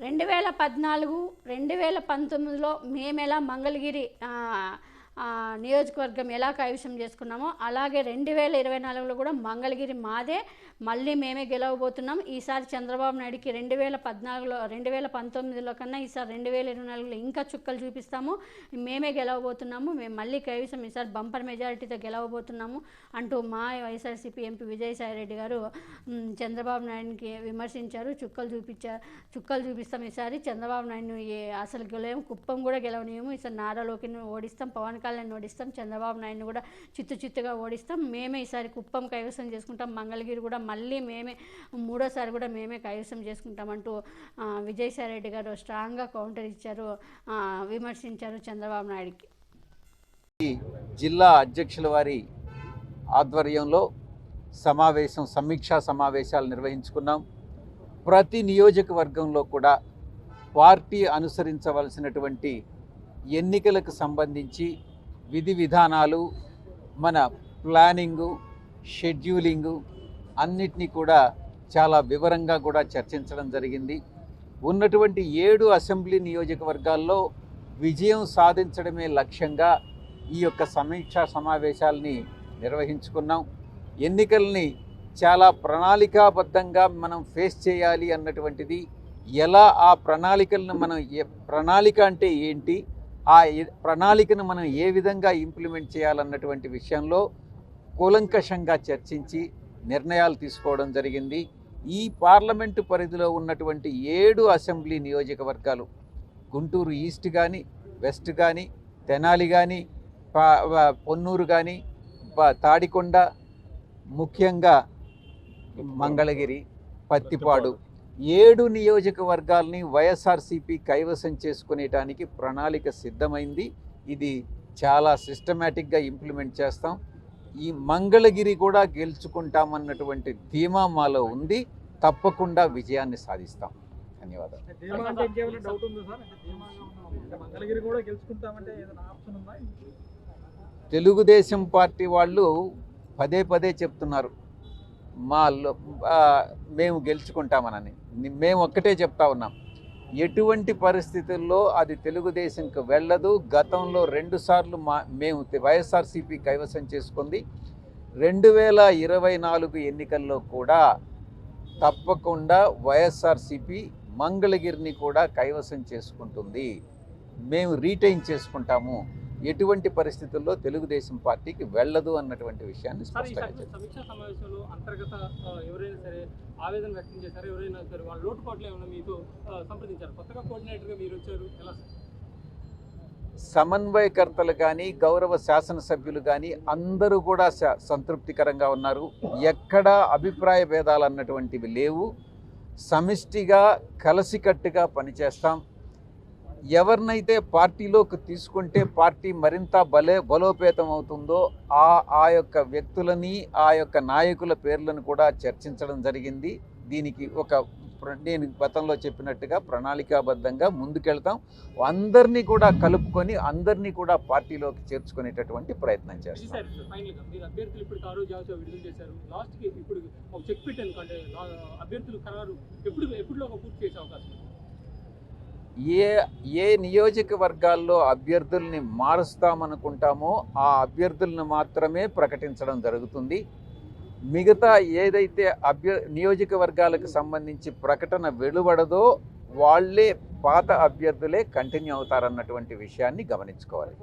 రెండు వేల పద్నాలుగు రెండు వేల పంతొమ్మిదిలో మేము ఎలా మంగళగిరి నియోజకవర్గం ఎలా కైవసం చేసుకున్నామో అలాగే రెండు వేల ఇరవై నాలుగులో కూడా మంగళగిరి మాదే. మళ్ళీ మేమే గెలవబోతున్నాం. ఈసారి చంద్రబాబు నాయుడుకి రెండు వేల పద్నాలుగులో రెండు వేల పంతొమ్మిదిలో కన్నా ఈసారి రెండు వేల ఇరవై నాలుగులో ఇంకా చుక్కలు చూపిస్తాము. మేమే గెలవబోతున్నాము. మేము మళ్ళీ కైవసం ఈసారి బంపర్ మెజారిటీతో గెలవబోతున్నాము అంటూ మా వైఎస్ఆర్సీపీ ఎంపీ విజయసాయి రెడ్డి గారు చంద్రబాబు నాయుడుకి విమర్శించారు. చుక్కలు చూపించారు చుక్కలు చూపిస్తాం ఈసారి. చంద్రబాబు నాయుడు అసలు గెలవేము కుప్పం కూడా గెలవనీయము. ఈసారి నారాలోకి ఓడిస్తాం. పవన్ కళ్యాణ్ ఓడిస్తాం చంద్రబాబు నాయుడుని కూడా చిత్తు చిత్తుగా ఓడిస్తాం. మేమే ఈసారి కుప్పం కైవసం చేసుకుంటాం. మంగళగిరి కూడా మళ్ళీ మేమే మూడోసారి కూడా మేమే కైవసం చేసుకుంటామంటూ ఆ, విజయసాయి రెడ్డి గారు స్ట్రాంగ్గా కౌంటర్ ఇచ్చారు విమర్శించారు చంద్రబాబు నాయుడికి. జిల్లా అధ్యక్షుల వారి ఆధ్వర్యంలో సమావేశం సమీక్షా సమావేశాలు నిర్వహించుకున్నాం. ప్రతి నియోజకవర్గంలో కూడా పార్టీ అనుసరించవలసినటువంటి ఎన్నికలకు సంబంధించి విధి విధానాలు మన ప్లానింగు షెడ్యూలింగు అన్నిటినీ కూడా చాలా వివరంగా కూడా చర్చించడం జరిగింది. ఉన్నటువంటి ఏడు అసెంబ్లీ నియోజకవర్గాల్లో విజయం సాధించడమే లక్ష్యంగా ఈ యొక్క సమీక్షా సమావేశాల్ని నిర్వహించుకున్నాం. ఎన్నికల్ని చాలా ప్రణాళికాబద్ధంగా మనం ఫేస్ చేయాలి అన్నటువంటిది ఎలా ఆ ప్రణాళికలను మనం ప్రణాళిక అంటే ఏంటి ఆ ప్రణాళికను మనం ఏ విధంగా ఇంప్లిమెంట్ చేయాలన్నటువంటి విషయంలో కూలంకషంగా చర్చించి నిర్ణయాలు తీసుకోవడం జరిగింది. ఈ పార్లమెంటు పరిధిలో ఉన్నటువంటి ఏడు అసెంబ్లీ నియోజకవర్గాలు గుంటూరు ఈస్ట్ కానీ వెస్ట్ కానీ తెనాలి కానీ పా- పొన్నూరు కానీ తాడికొండ ముఖ్యంగా మంగళగిరి పత్తిపాడు ఏడు నియోజకవర్గాల్ని వైఎస్ఆర్సీపీ కైవసం చేసుకునేటానికి ప్రణాళిక సిద్ధమైంది. ఇది చాలా సిస్టమేటిక్గా ఇంప్లిమెంట్ చేస్తాం. ఈ మంగళగిరి కూడా గెలుచుకుంటామన్నటువంటి ధీమా మాలో ఉంది. తప్పకుండా విజయాన్ని సాధిస్తాం. ధన్యవాదాలు. తెలుగుదేశం పార్టీ వాళ్ళు పదే పదే చెప్తున్నారు. మా మేము గెలుచుకుంటామనని. మేము ఒక్కటే చెప్తా ఉన్నాం. ఎటువంటి పరిస్థితుల్లో అది తెలుగుదేశంకి వెళ్ళదు. గతంలో రెండుసార్లు మా మేము వైఎస్ఆర్సీపీ కైవసం చేసుకుంది. రెండు వేల ఇరవై నాలుగు ఎన్నికల్లో కూడా తప్పకుండా వైఎస్ఆర్సీపీ మంగళగిరిని కూడా కైవసం చేసుకుంటుంది. మేము రీటైన్ చేసుకుంటాము. ఎటువంటి పరిస్థితుల్లో తెలుగుదేశం పార్టీకి వెళ్ళదు అన్నటువంటి విషయాన్ని స్పష్టంగా. సమీక్షా సమావేశంలో అంతర్గత ఎవరైనా సరే ఆవేదన వ్యక్తం చేశారు? ఎవరైనా సరే వాళ్ళ లోటుపాట్లు ఏమైనా మీతో సంప్రదించారు? కొత్తగా కోఆర్డినేటర్గా మీరు వచ్చారు. ఎలా సమన్వయకర్తలు కానీ గౌరవ శాసనసభ్యులు కానీ అందరూ కూడా సంతృప్తికరంగా ఉన్నారు. ఎక్కడా అభిప్రాయ భేదాలు అన్నటువంటివి లేవు. సమిష్టిగా కలిసికట్టుగా పనిచేస్తాం. ఎవరినైతే పార్టీలోకి తీసుకుంటే పార్టీ మరింత బలే బలోపేతం అవుతుందో ఆ ఆ యొక్క వ్యక్తులని ఆ యొక్క నాయకుల పేర్లను కూడా చర్చించడం జరిగింది. దీనికి ఒక నేను గతంలో చెప్పినట్టుగా ప్రణాళికాబద్ధంగా ముందుకెళ్తాం. అందరినీ కూడా కలుపుకొని అందరినీ కూడా పార్టీలోకి చేర్చుకునేటటువంటి ప్రయత్నం చేస్తాం. లాస్ట్కి ఇప్పుడు చెక్ పెట్టాను అభ్యర్థులు ఖరారు. ఎప్పుడు పూర్తి చేసే అవకాశం? ఏ ఏ నియోజకవర్గాల్లో అభ్యర్థుల్ని మారుస్తామనుకుంటామో ఆ అభ్యర్థులను మాత్రమే ప్రకటించడం జరుగుతుంది. మిగతా ఏదైతే అభ్య నియోజకవర్గాలకు సంబంధించి ప్రకటన వెలువడదో వాళ్ళే పాత అభ్యర్థులే కంటిన్యూ అవుతారన్నటువంటి విషయాన్ని గమనించుకోవాలి.